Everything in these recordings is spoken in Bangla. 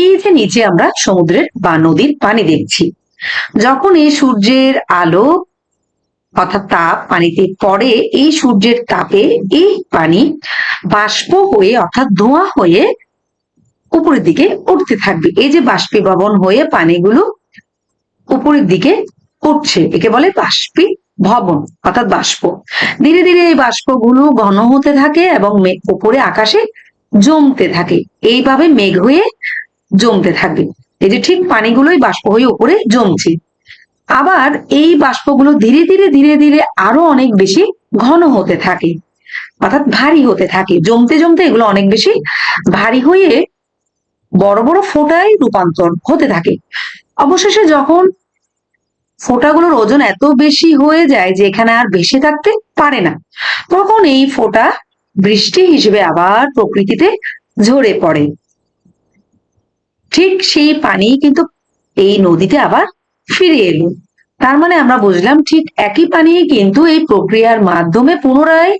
এই যে নিচে আমরা সমুদ্রের বা নদীর পানি দেখছি, যখন এই সূর্যের আলো অর্থাৎ তাপ পানিতে পড়ে, এই সূর্যের তাপে এই পানি বাষ্প হয়ে অর্থাৎ ধোঁয়া হয়ে উপরের দিকে উঠতে থাকবে। এই যে বাষ্পীভবন হয়ে পানিগুলো উপরের দিকে উঠছে, একে বলে বাষ্পী ভবন অর্থাৎ বাষ্প। ধীরে ধীরে এই বাষ্পগুলো ঘন হতে থাকে এবং উপরে আকাশে জমতে থাকে। এইভাবে মেঘ হয়ে জমতে থাকবে। এই যে ঠিক পানিগুলোই বাষ্প হয়ে উপরে জমছে। আবার এই বাষ্পগুলো ধীরে ধীরে ধীরে ধীরে আরও অনেক বেশি ঘন হতে থাকে। অর্থাৎ ভারী হতে থাকে। জমতে জমতে এগুলো অনেক বেশি ভারী হয়ে বড় বড় ফোঁটায় রূপান্তর হতে থাকে। অবশেষে যখন ফোঁটাগুলোর ওজন এত বেশি হয়ে যায় যে এখানে আর বেশি থাকতে পারে না, তখন এই ফোঁটা বৃষ্টি হিসেবে আবার প্রকৃতিতে ঝরে পড়ে। ঠিক সেই পানি কিন্তু এই নদীতে আবার ফিরে এলো। তার মানে আমরা বুঝলাম ঠিক একই পানি কিন্তু এই প্রক্রিয়ার মাধ্যমে পুনরায়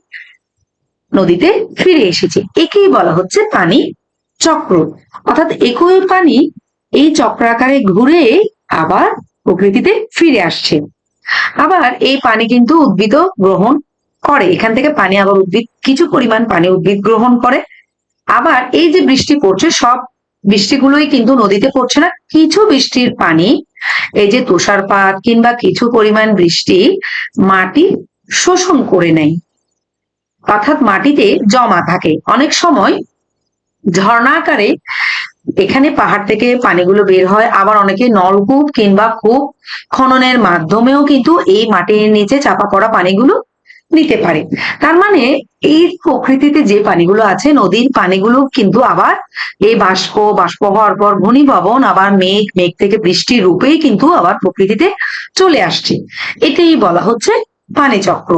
নদীতে ফিরে এসেছে। একেই বলা হচ্ছে পানি চক্র। অর্থাৎ একই পানি এই চক্রাকারে ঘুরে আবার প্রকৃতিতে ফিরে আসছে। আবার এই পানি কিন্তু উদ্ভিদ গ্রহণ করে। এখান থেকে পানি আবার উদ্ভিদ, কিছু পরিমাণ পানি উদ্ভিদ গ্রহণ করে। আবার এই যে বৃষ্টি পড়ছে, সব বৃষ্টিগুলোই কিন্তু নদীতে পড়ছে না। কিছু বৃষ্টির পানি, এই যে তুষারপাত কিংবা কিছু পরিমাণ বৃষ্টি মাটি শোষণ করে নেয়। অর্থাৎ মাটিতে জমা থাকে। অনেক সময় ঝর্ণা আকারে এখানে পাহাড় থেকে পানিগুলো বের হয়, আবার অনেকে নলকূপ কিংবা কূপ খননের মাধ্যমেও কিন্তু এই মাটির নিচে চাপা পড়া পানিগুলো নিতে পারে। তার মানে এই প্রকৃতিতে যে পানিগুলো আছে, নদীর পানিগুলো কিন্তু আবার এই বাষ্প বাষ্প হওয়ার পর ঘনীভবন, আবার মেঘ মেঘ থেকে বৃষ্টির রূপেই কিন্তু আবার প্রকৃতিতে চলে আসছে। এটাই বলা হচ্ছে পানি চক্র